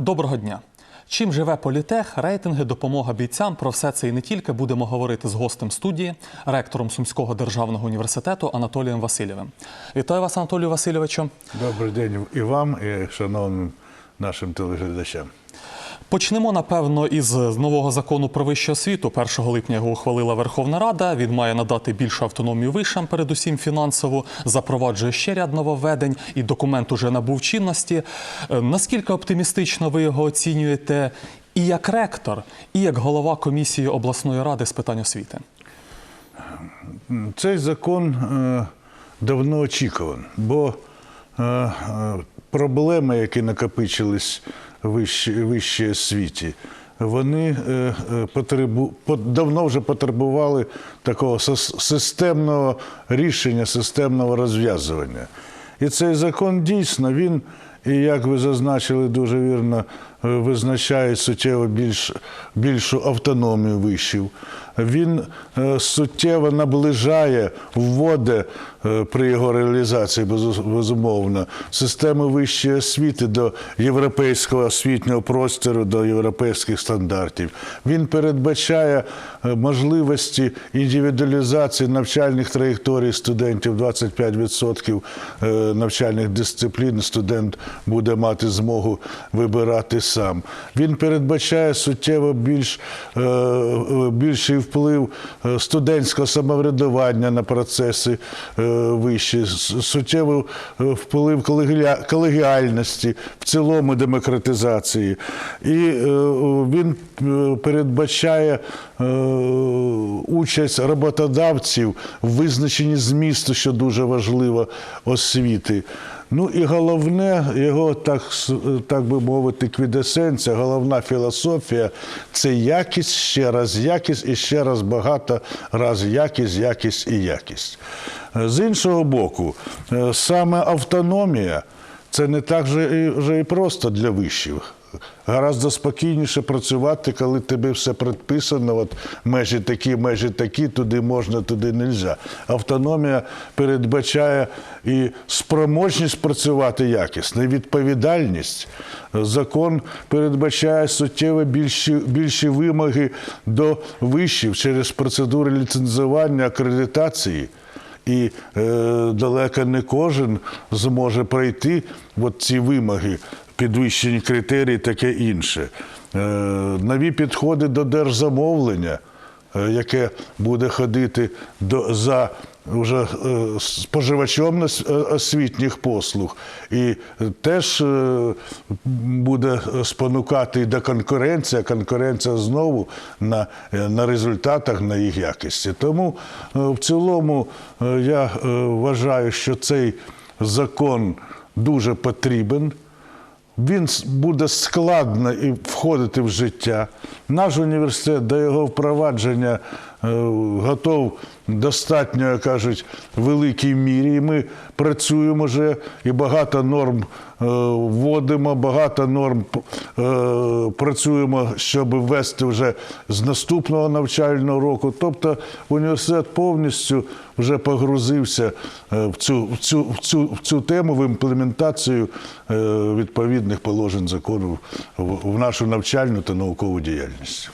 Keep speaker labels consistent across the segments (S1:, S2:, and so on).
S1: Доброго дня. Чим живе політех, рейтинги, допомога бійцям. Про все це і не тільки будемо говорити з гостем студії, ректором Сумського державного університету Анатолієм Васильєвим. Вітаю вас, Анатолію Васильовичу.
S2: Добрий день і вам, і шановним нашим телеглядачам.
S1: Почнемо, напевно, із нового закону про вищу освіту. 1 липня його ухвалила Верховна Рада. Він має надати більшу автономію вишам, передусім фінансову, запроваджує ще ряд нововведень, і документ уже набув чинності. Е, Наскільки оптимістично ви його оцінюєте і як ректор, і як голова комісії обласної ради з питань освіти?
S2: Цей закон е, давно очікуваний, бо е, е, проблеми, які накопичились вищій, вищій освіті, вони е, е, потребу, по- давно вже потребували такого системного рішення, системного розв'язування. І цей закон дійсно він, і як ви зазначили дуже вірно, визначає суттєво більш, більшу автономію вишів. Він е, суттєво наближає, вводить е, при його реалізації, безумовно, системи вищої освіти до європейського освітнього простору, до європейських стандартів. Він передбачає е, можливості індивідуалізації навчальних траєкторій студентів 25% е, навчальних дисциплін студент буде мати змогу вибирати сам. Він передбачає суттєво більш, е, е, більший вплив е, студентського самоврядування на процеси вищі, суттєвий вплив колегіальності, в цілому демократизації. І він передбачає участь роботодавців в визначенні змісту, що дуже важливо, освіти. Ну і головне, його так, так би мовити, квідесенція, головна філософія це якість, ще раз якість і ще раз багато раз якість, якість і якість. Е, З іншого боку, е, саме автономія це не так же і, просто для вишів. Гораздо спокійніше працювати, коли тобі все предписано, от межі такі, межі такі, туди можна, туди не можна. Автономія передбачає і спроможність працювати якісно, і відповідальність. Закон передбачає суттєво більші, більші вимоги до вишів через процедури ліцензування, акредитації. І е, далеко не кожен зможе пройти от ці вимоги, підвищені критерії, таке інше. Е, нові підходи до держзамовлення, е, яке буде ходити до, за вже е, споживачом освітніх послуг, і теж буде спонукати до конкуренції, конкуренція знову на, на результатах, на їх якості. Тому в цілому я вважаю, що цей закон дуже потрібен. Він буде складно і входити в життя. Наш університет до його впровадження готов достатньо, як кажуть, великій мірі. І ми працюємо вже і багато норм е, вводимо, багато норм е, працюємо, щоб ввести вже з наступного навчального року. Тобто університет повністю вже погрузився е, в цю, в цю, в цю, в цю тему, в імплементацію е, відповідних положень закону в нашу навчальну та наукову діяльність.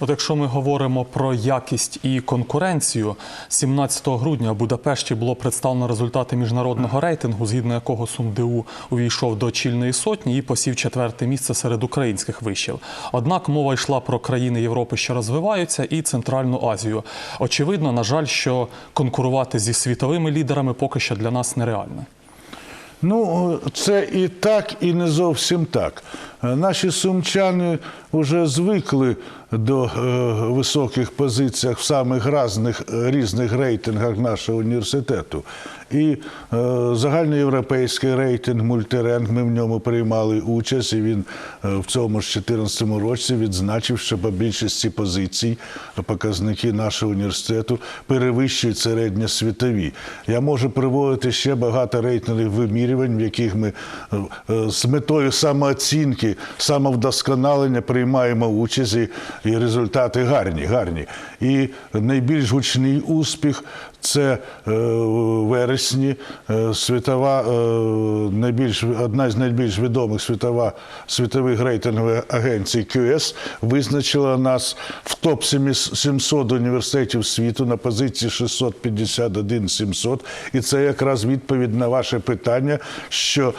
S1: От якщо ми говоримо про якість і конкуренцію, 17 грудня в Будапешті було представлено результати міжнародного рейтингу, згідно якого СумДУ увійшов до чільної сотні і посів четверте місце серед українських вишів. Однак мова йшла про країни Європи, що розвиваються, і Центральну Азію. Очевидно, на жаль, що конкурувати зі світовими лідерами поки що для нас нереально.
S2: Ну, це і так, і не зовсім так. Е, Наші сумчани вже звикли до е, високих позиціях в самих різних, різних рейтингах нашого університету. І е, загальноєвропейський рейтинг мультиренг, ми в ньому приймали участь, і він е, в цьому ж 2014 році відзначив, що по більшості позицій показники нашого університету перевищують середньосвітові. Я можу приводити ще багато рейтингових вимірювань, в яких ми е, е, з метою самооцінки, самовдосконалення приймаємо участь, і, і результати гарні, гарні. І найбільш гучний успіх Це е, вересні е, світова, е, найбільш, одна з найбільш відомих світова, світових рейтингових агенцій QS визначила нас в топ 700 університетів світу на позиції 651 700. І це якраз відповідь на ваше питання, що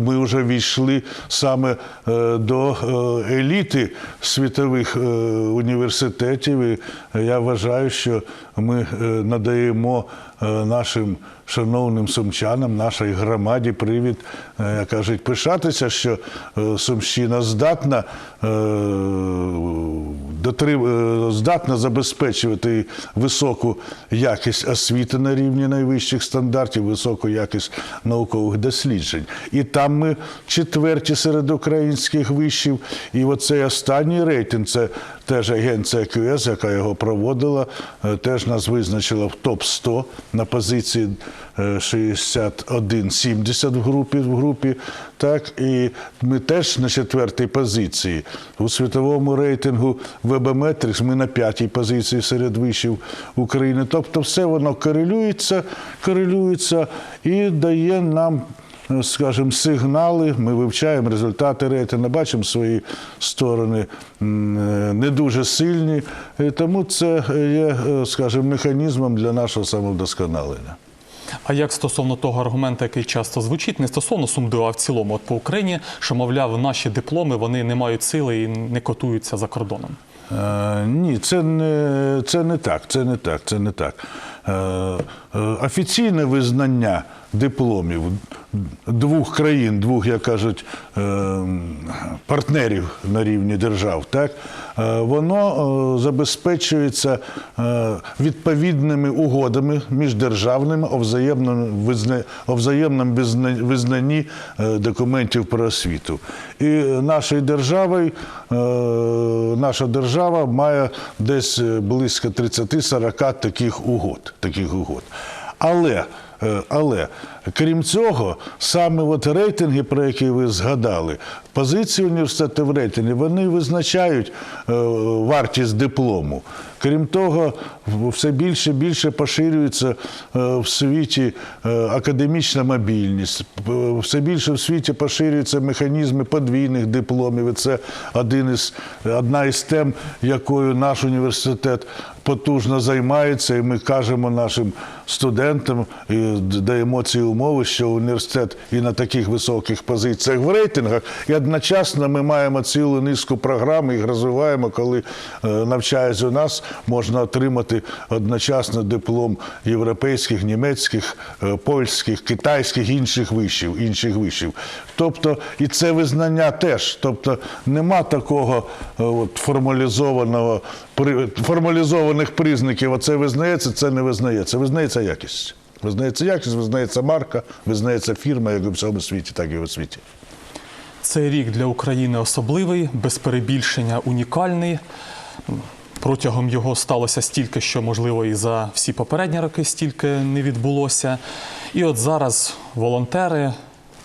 S2: ми вже війшли саме до еліти світових університетів. І я вважаю, що ми надаємо е, нашим шановним сумчанам, нашій громаді привід, е, як кажуть, пишатися, що е, Сумщина здатна, е, е, здатна забезпечувати високу якість освіти на рівні найвищих стандартів, високу якість наукових досліджень. І там ми четверті серед українських вишів. І оцей останній рейтинг це теж агенція QS, яка його проводила, е, теж нас визначила в топ 100 на позиції е, 61-70 в групі в групі. Так, і ми теж на четвертій позиції. У світовому рейтингу Webometrics ми на п'ятій позиції серед вишів України. Тобто, все воно корелюється, корелюється і дає нам скажімо, сигнали. Ми вивчаємо результати рейтингу, бачимо свої сторони е, не дуже сильні. І тому це є, е, скажімо, механізмом для нашого самовдосконалення.
S1: А як стосовно того аргументу, який часто звучить, не стосовно СумДУ, а в цілому, от по Україні, що мовляв, наші дипломи вони не мають сили і не котуються за кордоном.
S2: Е, ні, це не, це не так. Це не так. Це не так. Е, офіційне визнання дипломів двох країн, двох, як кажуть, е, партнерів на рівні держав, так, е, воно е, забезпечується е, відповідними угодами міждержавними о взаємному о взаємному визнанні е, документів про освіту. І нашою державою, е, наша держава має десь е, близько 30-40 таких угод. Таких угод. Але, е, але крім цього, саме от рейтинги, про які ви згадали, позиції університету в рейтингі, вони визначають е, вартість диплому. Крім того, все більше і більше поширюється е, в світі е, академічна мобільність, все більше в світі поширюються механізми подвійних дипломів. І це один із, одна із тем, якою наш університет потужно займається, і ми кажемо нашим студентам і даємо ці умови, що університет і на таких високих позиціях в рейтингах, і одночасно ми маємо цілу низку програм, їх розвиваємо, коли е, навчаюсь у нас, можна отримати одночасно диплом європейських, німецьких, е, польських, китайських інших вишів, інших вишів. Тобто, і це визнання теж. Тобто нема такого е, от, формалізованого формалізованих признаків. Оце визнається, це не визнається. Визнається якість. Визнається якість, визнається марка, визнається фірма, як у всьому світі, так і у світі.
S1: Цей рік для України особливий, без перебільшення унікальний. Протягом його сталося стільки, що можливо і за всі попередні роки стільки не відбулося. І от зараз волонтери,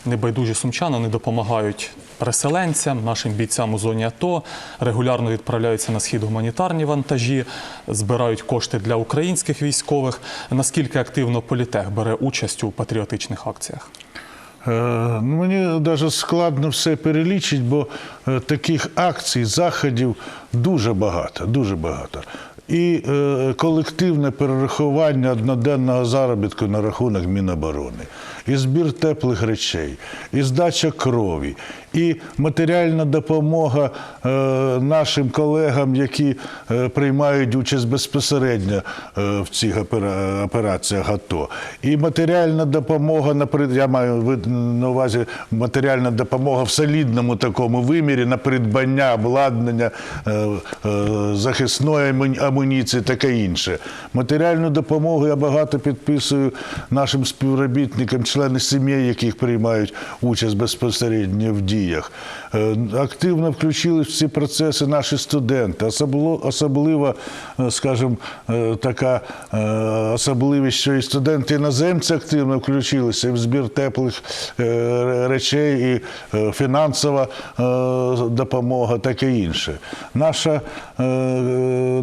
S1: небайдужі сумчани, вони допомагають переселенцям, нашим бійцям у зоні АТО, регулярно відправляються на схід гуманітарні вантажі, збирають кошти для українських військових. Наскільки активно політех бере участь у патріотичних акціях?
S2: Е, Мені навіть складно все перелічити, бо е, таких акцій, заходів дуже багато, дуже багато. І е, колективне перерахування одноденного заробітку на рахунок Міноборони, і збір теплих речей, і здача крові, і матеріальна допомога е, нашим колегам, які е, приймають участь безпосередньо е, в цих операціях АТО, і матеріальна допомога я маю на увазі матеріальна допомога в солідному такому вимірі на придбання обладнання захисної амуніції, таке інше. Матеріальну допомогу я багато підписую нашим співробітникам, члени сім'ї, яких приймають участь безпосередньо в діях. Е, Активно включились в ці процеси наші студенти. Особливо, е, скажімо, е, така особливість, що і студенти іноземці активно включилися в збір теплих речей, і фінансова допомога, таке інше. Наша,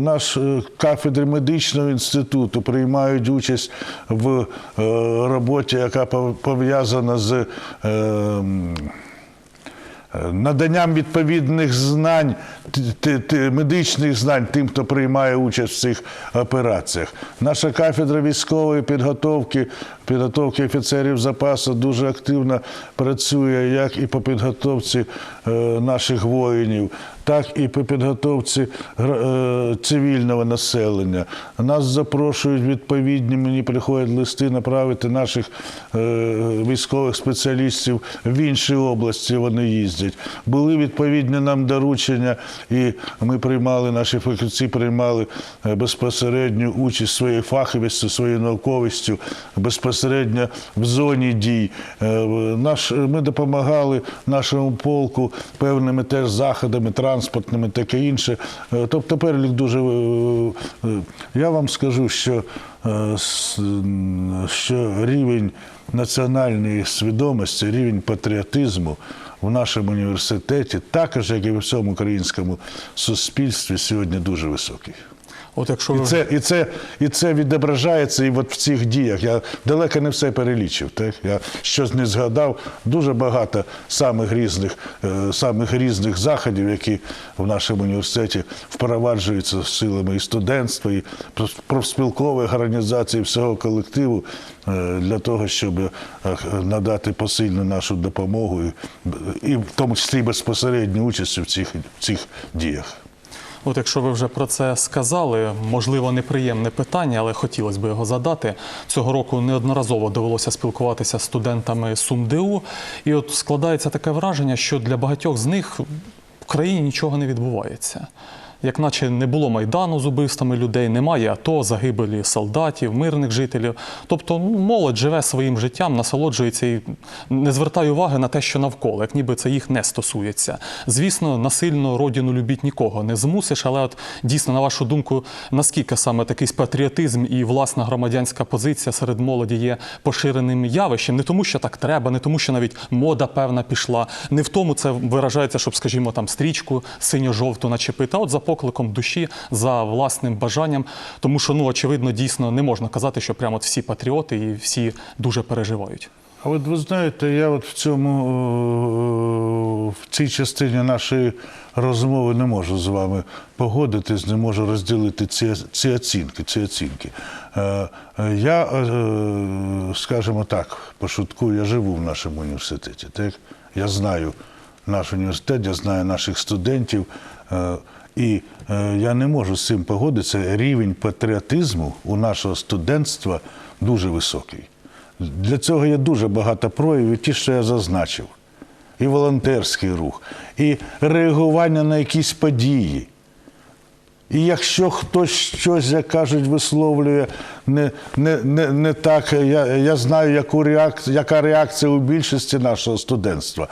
S2: наш кафедри медичного інституту приймають участь в роботі, яка пов- пов'язана з е, Е, наданням відповідних знань, медичних знань тим, хто приймає участь в цих операціях. Наша кафедра військової підготовки, підготовки офіцерів запасу дуже активно працює як і по підготовці е, наших воїнів, так і по підготовці е, цивільного населення. Нас запрошують відповідні, мені приходять листи направити наших е, військових спеціалістів в інші області. Вони їздять. Були відповідні нам доручення, і ми приймали, наші фахівці приймали е, безпосередню участь своєю фаховістю, своєю науковістю безпосередньо в зоні дій. Наш, ми допомагали нашому полку певними теж заходами, транспортними, таке інше. Е, Тобто перелік дуже. е, е, Я вам скажу, що, що рівень національної свідомості, рівень патріотизму в нашому університеті, також як і в всьому українському суспільстві, сьогодні дуже високий.
S1: От якщо
S2: І це, і, це, і це відображається і от в цих діях. Я далеко не все перелічив. Так? Я щось не згадав. Дуже багато самих різних, е, самих різних заходів, які в нашому університеті впроваджуються силами і студентства, і профспілкових організацій, всього колективу е, для того, щоб е, надати посильну нашу допомогу і, і в тому числі безпосередню участь в цих, в цих діях.
S1: От якщо ви вже про це сказали, можливо, неприємне питання, але хотілося б його задати. Цього року неодноразово довелося спілкуватися з студентами СумДУ, і от складається таке враження, що для багатьох з них в країні нічого не відбувається. Як наче не було майдану з убивствами людей, немає АТО, загибелі солдатів, мирних жителів. Тобто ну, молодь живе своїм життям, насолоджується і не звертає уваги на те, що навколо, як ніби це їх не стосується. Звісно, насильно родину любіть нікого не змусиш, але от дійсно, на вашу думку, наскільки саме такий патріотизм і власна громадянська позиція серед молоді є поширеним явищем, не тому, що так треба, не тому, що навіть мода певна пішла, не в тому це виражається, щоб, скажімо, там стрічку синьо-жовту начепити, а от за покликом душі, за власним бажанням. Тому що, ну, очевидно, дійсно не можна казати, що прямо от всі патріоти і всі дуже переживають.
S2: А от ви знаєте, я от в цьому е, в цій частині нашої розмови не можу з вами погодитись, не можу розділити ці, ці оцінки. Ці оцінки. Е, Я, е, скажімо так, пошуткую, я живу в нашому університеті. Так? Я знаю наш університет, я знаю наших студентів. І е, я не можу з цим погодитися. Рівень патріотизму у нашого студентства дуже високий. Для цього є дуже багато проявів, ті, що я зазначив. І волонтерський рух, і реагування на якісь події. І якщо хтось щось, як кажуть, висловлює не, не, не, не так, я, я знаю, яку реакцію, яка реакція у більшості нашого студентства.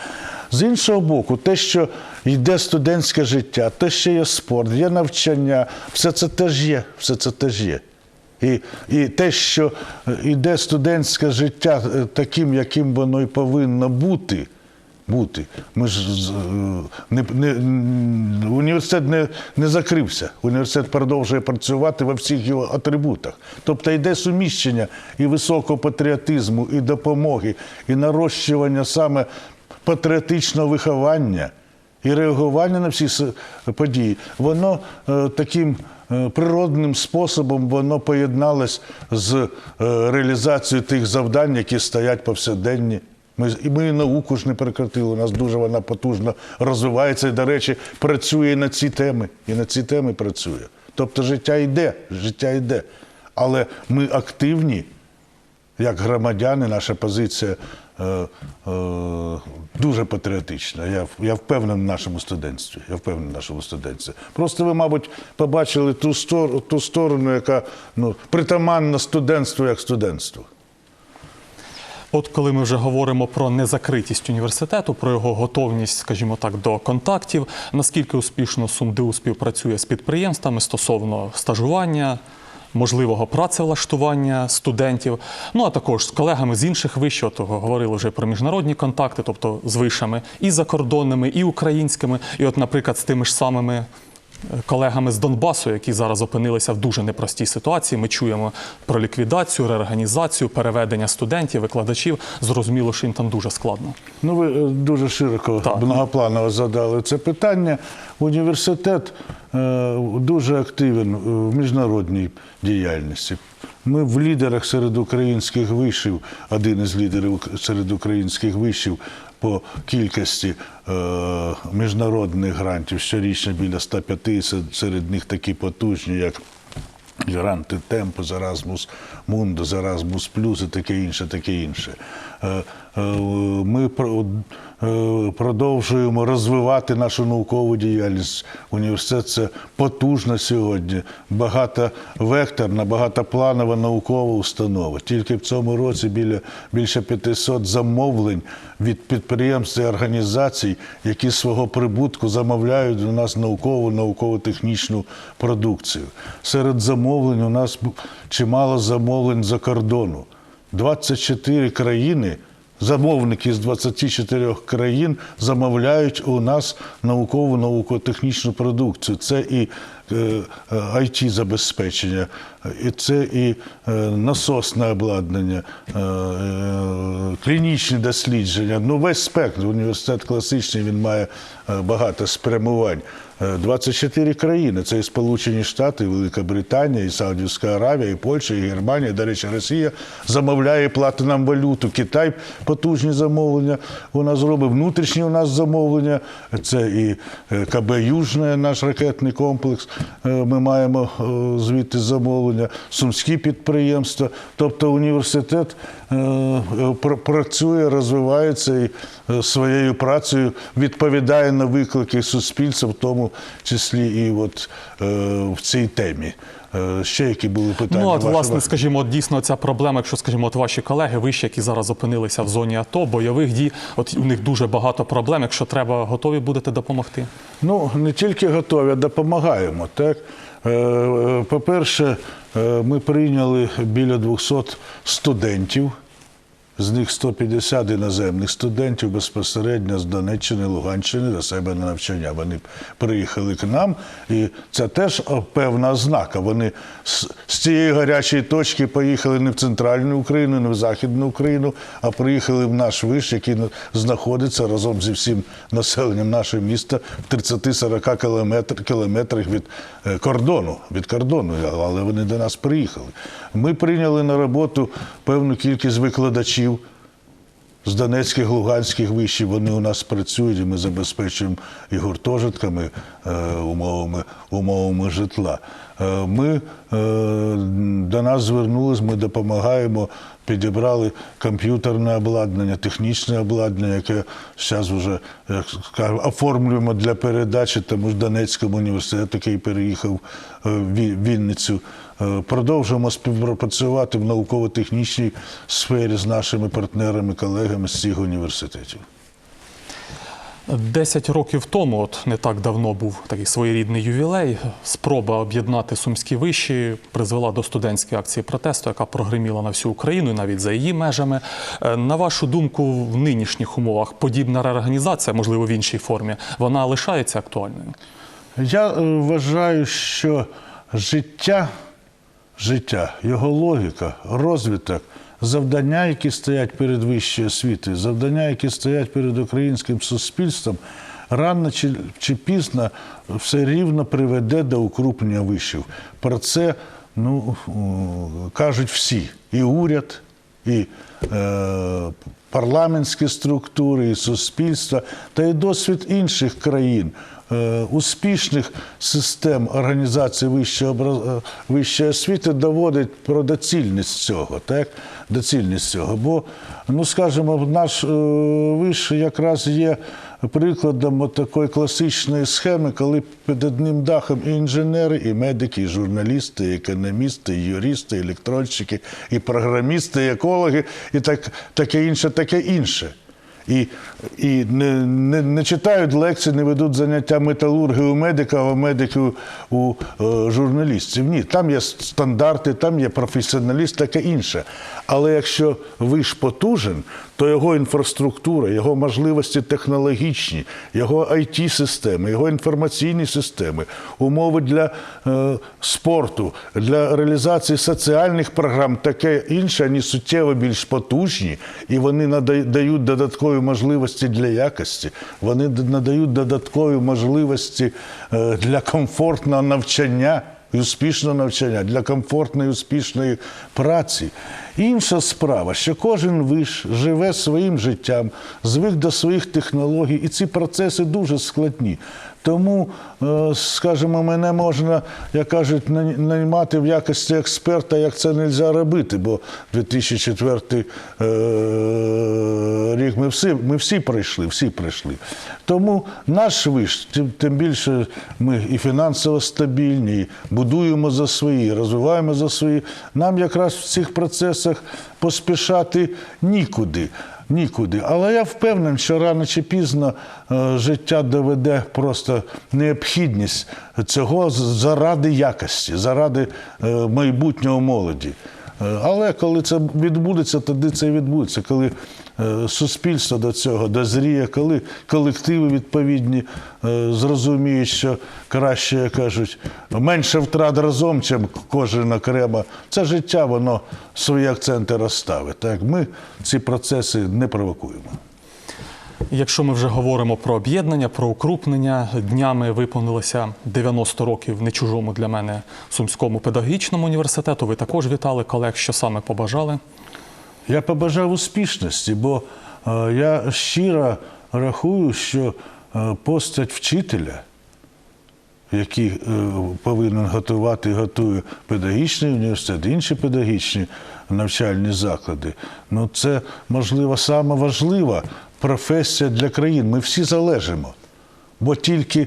S2: З іншого боку, те, що йде студентське життя, те, що є спорт, є навчання, все це теж є. Все це теж є. І, і те, що йде студентське життя е, таким, яким воно і повинно бути, бути. Ми ж е, не, не, університет не, не закрився. Університет продовжує працювати во всіх його атрибутах. Тобто йде суміщення і високого патріотизму, і допомоги, і нарощування саме патріотичного виховання і реагування на всі події. Воно е, таким е, природним способом воно поєдналось з е, реалізацією тих завдань, які стоять повсякденні. Ми, і ми науку ж не прекратили. У нас дуже вона потужно розвивається і, до речі, працює на ці теми. І на ці теми працює. Тобто життя йде, життя йде. Але ми активні, як громадяни, наша позиція дуже патріотична. Я, я впевнений в нашому студентстві. Я впевнений в нашому студентстві. Просто ви, мабуть, побачили ту, стор, ту сторону, яка ну, притаманна студентству як студентству.
S1: От коли ми вже говоримо про незакритість університету, про його готовність, скажімо так, до контактів, наскільки успішно СумДУ співпрацює з підприємствами стосовно стажування, можливого працевлаштування студентів, ну а також з колегами з інших вишів, от говорили вже про міжнародні контакти, тобто з вишами і закордонними, і українськими, і, от, наприклад, з тими ж самими колегами з Донбасу, які зараз опинилися в дуже непростій ситуації. Ми чуємо про ліквідацію, реорганізацію, переведення студентів, викладачів. Зрозуміло, що їм там дуже складно.
S2: Ну, ви е, дуже широко,
S1: Так.
S2: многопланово задали це питання. Університет е, дуже активен е, в міжнародній діяльності. Ми в лідерах серед українських вишів, один із лідерів серед українських вишів по кількості е, міжнародних грантів щорічно біля 105, се- серед них такі потужні, як Гранти Темпо, Еразмус Мундо, Еразмус Плюс і таке інше, таке інше. Е, е, Ми е, продовжуємо розвивати нашу наукову діяльність. Університет це потужна сьогодні, багатовекторна, багатопланова наукова установа. Тільки в цьому році біля більше 500 замовлень від підприємств і організацій, які свого прибутку замовляють у нас наукову, науково-технічну продукцію. Серед замовлень у нас чимало замовлень за кордону. 24 країни, замовники з 24 країн замовляють у нас наукову науково-технічну продукцію. Це і е, it забезпечення, і це і е, насосне обладнання, е, е, клінічні дослідження. Ну, весь спектр. Університет класичний, він має е, багато спрямувань. Е, 24 країни. Це і Сполучені Штати, і Велика Британія, і Саудівська Аравія, і Польща, і Германія. До речі, Росія замовляє і платить нам валюту. Китай потужні замовлення. У нас робить внутрішні у нас замовлення. Це і е, КБ Южне, наш ракетний комплекс. Е, Ми маємо е, звідти замовлення, сумські підприємства. Тобто університет працює, розвивається і е, своєю працею відповідає на виклики суспільства, в тому числі і от е, в цій темі. Е, Ще які були питання?
S1: Ну, от,
S2: ваші?
S1: власне, скажімо, от дійсно ця проблема, якщо, скажімо, от ваші колеги, вищі, які зараз опинилися в зоні АТО, бойових дій, от у них дуже багато проблем. Якщо треба, готові будете допомогти?
S2: Ну, не тільки готові, а допомагаємо. Так? Е, е, По-перше, е, ми прийняли біля 200 студентів, з них 150 іноземних студентів безпосередньо з Донеччини, Луганщини до себе на навчання. Вони приїхали к нам, і це теж певна ознака. Вони з, з цієї гарячої точки поїхали не в центральну Україну, не в Західну Україну, а приїхали в наш виш, який знаходиться разом зі всім населенням нашого міста в 30-40 кілометр, кілометрах від е, кордону, від кордону, але вони до нас приїхали. Ми прийняли на роботу певну кількість викладачів з Донецьких, Луганських вишів. Вони у нас працюють, і ми забезпечуємо і гуртожитками, е, умовами, умовами житла. Е, Ми е, до нас звернулись, ми допомагаємо, підібрали комп'ютерне обладнання, технічне обладнання, яке зараз вже як оформлюємо для передачі тому ж Донецькому університету, який переїхав в Вінницю. Е, Продовжуємо співпрацювати в науково-технічній сфері з нашими партнерами, колегами з цих університетів.
S1: Десять років тому, от не так давно був такий своєрідний ювілей. Спроба об'єднати сумські виші призвела до студентської акції протесту, яка прогреміла на всю Україну і навіть за її межами. Е, На вашу думку, в нинішніх умовах подібна реорганізація, можливо, в іншій формі, вона лишається актуальною?
S2: Я е, вважаю, що життя, життя, його логіка, розвиток, завдання, які стоять перед вищою освітою, завдання, які стоять перед українським суспільством, рано чи, чи пізно все рівно приведе до укрупнення вишів. Про це ну, кажуть всі, і уряд, і е, парламентські структури, і суспільства, та й досвід інших країн, успішних систем організації вищої, е, вищої освіти доводить про доцільність цього. Так? Доцільність цього. Бо, ну скажімо, наш е, виш якраз є прикладом такої класичної схеми, коли під одним дахом і інженери, і медики, і журналісти, і економісти, і юристи, і електронщики, і програмісти, і екологи, і так, таке інше, таке інше. І, і не, не, не читають лекції, не ведуть заняття металурги у медика, а медиків у, е, журналістів. Ні, там є стандарти, там є професіоналіст, таке інше. Але якщо ви ж потужен, то його інфраструктура, його можливості технологічні, його it системи його інформаційні системи, умови для е, спорту, для реалізації соціальних програм, таке інше, вони суттєво більш потужні, і вони нада- дають додаткові можливості для якості, вони надають додаткові можливості е, для комфортного навчання і успішного навчання, для комфортної успішної праці. Інша справа, що кожен виш живе своїм життям, звик до своїх технологій, і ці процеси дуже складні. Тому, е, скажімо, мене можна, як кажуть, на- наймати в якості експерта, як це не можна робити, бо 2004 е, рік ми всі, ми всі пройшли, всі пройшли. Тому наш виш, тим більше ми і фінансово стабільні, і будуємо за свої, розвиваємо за свої. Нам якраз в цих процесах поспішати нікуди. Нікуди. Але я впевнений, що рано чи пізно е, життя доведе просто необхідність цього заради якості, заради е, майбутнього молоді. Е, Але коли це відбудеться, тоді це відбудеться. Коли е, суспільство до цього дозріє, коли колективи відповідні е, зрозуміють, що краще, як кажуть, менше втрат разом, чим кожен окремо. Це життя, воно свої акценти розставить. Так, ми ці процеси не провокуємо.
S1: Якщо ми вже говоримо про об'єднання, про укрупнення, днями виповнилося 90 років не чужому для мене Сумському педагогічному університету. Ви також вітали колег, що саме побажали.
S2: Я побажав успішності, бо е, я щиро рахую, що е, постать вчителя, який е, повинен готувати, готує педагогічний університет, інші педагогічні навчальні заклади, ну це можливо сама важлива професія для країн. Ми всі залежимо. Бо тільки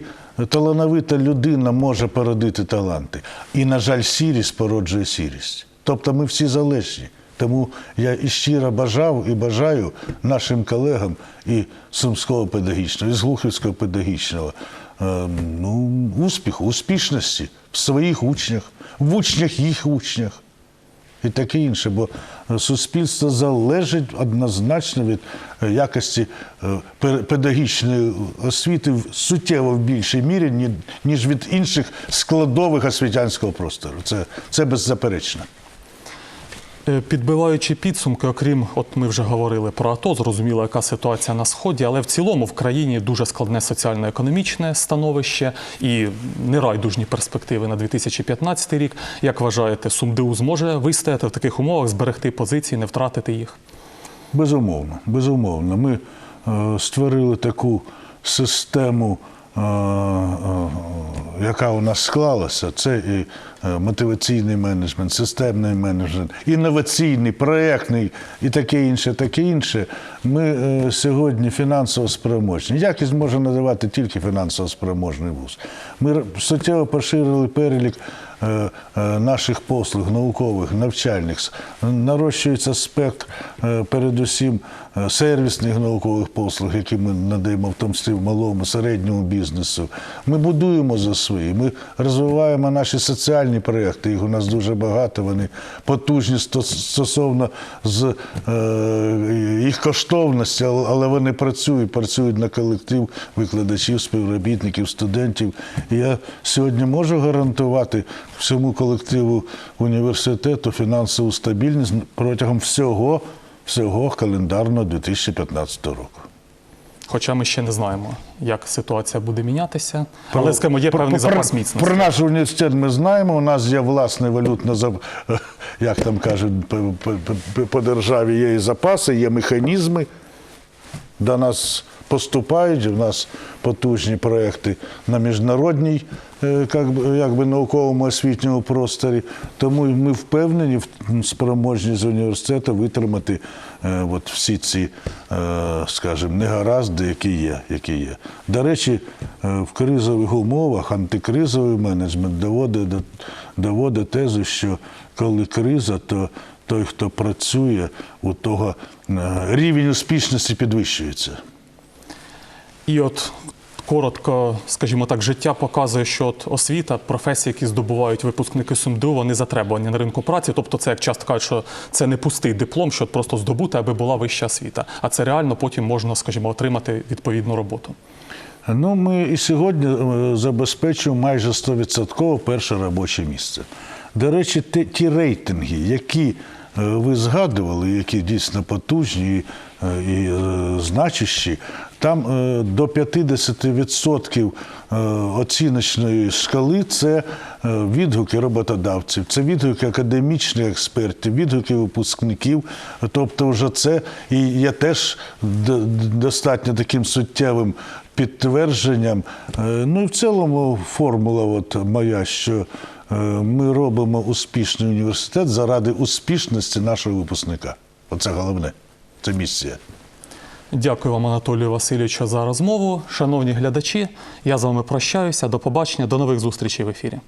S2: талановита людина може породити таланти. І, на жаль, сірість породжує сірість. Тобто ми всі залежні. Тому я і щиро бажав і бажаю нашим колегам і Сумського педагогічного, і з Глухівського педагогічного ну, успіху, успішності в своїх учнях, в учнях їх учнях і таке інше, бо суспільство залежить однозначно від е, якості е, педагогічної освіти суттєво в більшій мірі, ніж від інших складових освітянського простору. Це, це беззаперечно.
S1: Е, Підбиваючи підсумки, окрім, от ми вже говорили про АТО, зрозуміло, яка ситуація на сході, але в цілому в країні дуже складне соціально-економічне становище і нерайдужні перспективи на 2015 рік. Як вважаєте, СумДУ зможе вистояти в таких умовах, зберегти позиції, не втратити їх?
S2: Безумовно, безумовно. Ми е, створили таку систему, яка у нас склалася. Це і е, мотиваційний менеджмент, системний менеджмент, інноваційний, проєктний і таке інше, таке інше. Ми е, сьогодні фінансово спроможні. Якість може надавати тільки фінансово спроможний вуз. Ми суттєво поширили перелік е, наших послуг, наукових, навчальних. Нарощується спектр, передусім, сервісних наукових послуг, які ми надаємо в тому числі в малому, середньому бізнесу. Ми будуємо за свої, ми розвиваємо наші соціальні проєкти. Їх у нас дуже багато, вони потужні стосовно з е, їх коштовності, але вони працюють, працюють на колектив викладачів, співробітників, студентів. Я сьогодні можу гарантувати всьому колективу університету фінансову стабільність протягом всього, всього календарного 2015 року.
S1: Хоча ми ще не знаємо, як ситуація буде мінятися, але скажімо, є
S2: Про-
S1: певний
S2: про-
S1: запас міцності.
S2: Про наш університет ми знаємо. У нас є власне валютна за як там кажуть, по, по, по- по державі є і запаси, є механізми. До нас поступають. У нас потужні проекти на міжнародній е, як би, як би, науковому освітньому просторі. Тому ми впевнені в спроможність університету витримати е, от всі ці, е, скажімо, негаразди, які є. Які є. До речі, в кризових умовах антикризовий менеджмент доводить, доводить тезу, що коли криза, то той, хто працює, у того е, рівень успішності підвищується.
S1: І от коротко, скажімо так, життя показує, що от освіта, професії, які здобувають випускники СумДУ, вони затребувані на ринку праці. Тобто, це як часто кажуть, що це не пустий диплом, що просто здобути, аби була вища освіта. А це реально потім можна, скажімо, отримати відповідну роботу.
S2: Ну, ми і сьогодні е, забезпечуємо майже 100% перше робоче місце. До речі, ті, рейтинги, які ви згадували, які дійсно потужні і, е, і е, значущі, там е, до 50% е, оціночної шкали це е, відгуки роботодавців, це відгуки академічних експертів, відгуки випускників. Тобто, вже це і є теж достатньо таким суттєвим підтвердженням. Е, Ну і в цілому формула от моя, що е, ми робимо успішний університет заради успішності нашого випускника. Оце головне. Це місія.
S1: Дякую вам, Анатолію Васильовичу, за розмову. Шановні глядачі, я з вами прощаюся. До побачення, до нових зустрічей в ефірі.